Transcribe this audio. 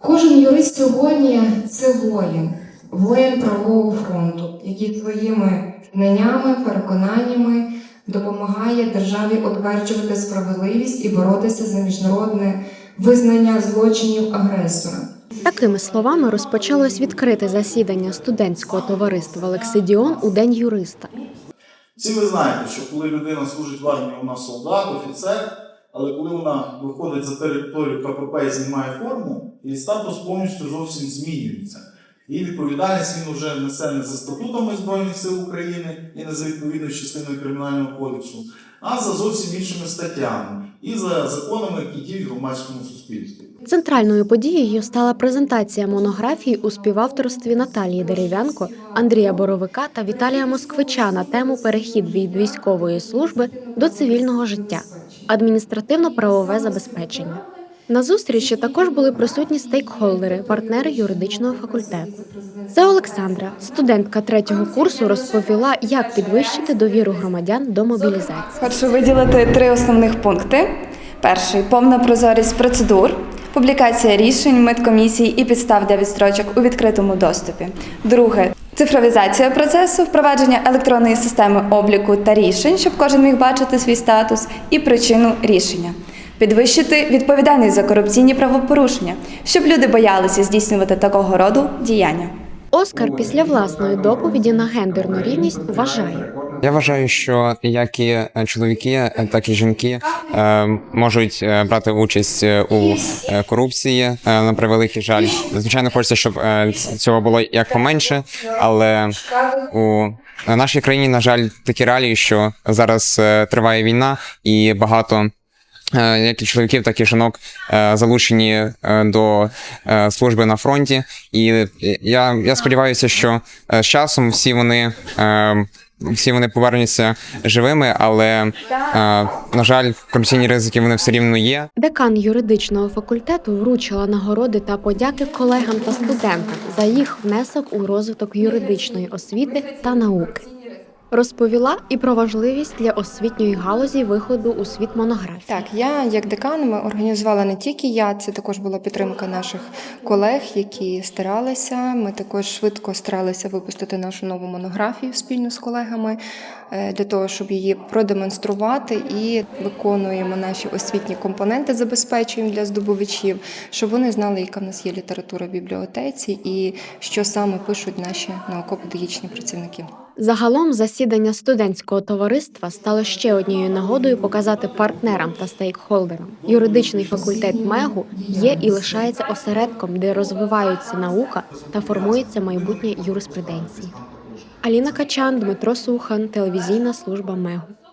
Кожен юрист сьогодні це воїн, воїн правового фронту, який своїми знаннями, переконаннями допомагає державі утверджувати справедливість і боротися за міжнародне визнання злочинів агресора. Такими словами розпочалось відкрите засідання студентського товариства Лексидіон у День юриста. Всі ви знаєте, що коли людина служить в армії, вона солдат, офіцер, але коли вона виходить за територію КПП і знімає форму, її статус повністю зовсім змінюється. І відповідальність він вже несе не за статутами Збройних сил України і не за відповідною частиною Кримінального кодексу, а за зовсім іншими статтями і за законами, які діють в громадському суспільстві. Центральною подією стала презентація монографії у співавторстві Наталії Дерев'янко, Андрія Боровика та Віталія Москвича на тему Перехід від військової служби до цивільного життя, адміністративно-правове забезпечення. На зустрічі також були присутні стейкхолдери, партнери юридичного факультету. Це Олександра, студентка третього курсу, розповіла, як підвищити довіру громадян до мобілізації. Хочу виділити три основних пункти: перший повна прозорість процедур, публікація рішень, медкомісій і підстав для відстрочок у відкритому доступі. Друге цифровізація процесу, впровадження електронної системи обліку та рішень, щоб кожен міг бачити свій статус і причину рішення. Підвищити відповідальність за корупційні правопорушення, щоб люди боялися здійснювати такого роду діяння. Оскар після власної доповіді на гендерну рівність вважає. Я вважаю, що як і е, чоловіки, е, так і жінки е, можуть брати участь у корупції. На превеликий жаль, звичайно, хочеться, щоб цього було як поменше, але у нашій країні, на жаль, такі реалії, що зараз триває війна, і багато. Як і чоловіків, так і жінок залучені до служби на фронті, і я, я сподіваюся, що з часом всі вони всі вони повернуться живими, але е, на жаль, корупційні ризики вони все рівно є. Декан юридичного факультету вручила нагороди та подяки колегам та студентам за їх внесок у розвиток юридичної освіти та науки. Розповіла і про важливість для освітньої галузі виходу у світ монографії. Так, я як декан ми організувала не тільки я, це також була підтримка наших колег, які старалися. Ми також швидко старалися випустити нашу нову монографію спільно з колегами е, для того, щоб її продемонструвати і виконуємо наші освітні компоненти, забезпечуємо для здобувачів, щоб вони знали, яка в нас є література в бібліотеці і що саме пишуть наші науково-педагогічні працівники. Загалом засідання студентського товариства стало ще однією нагодою показати партнерам та стейкхолдерам. Юридичний факультет МЕГУ є і лишається осередком, де розвиваються наука та формується майбутнє юриспруденції. Аліна Качан, Дмитро Сухан, телевізійна служба МЕГУ.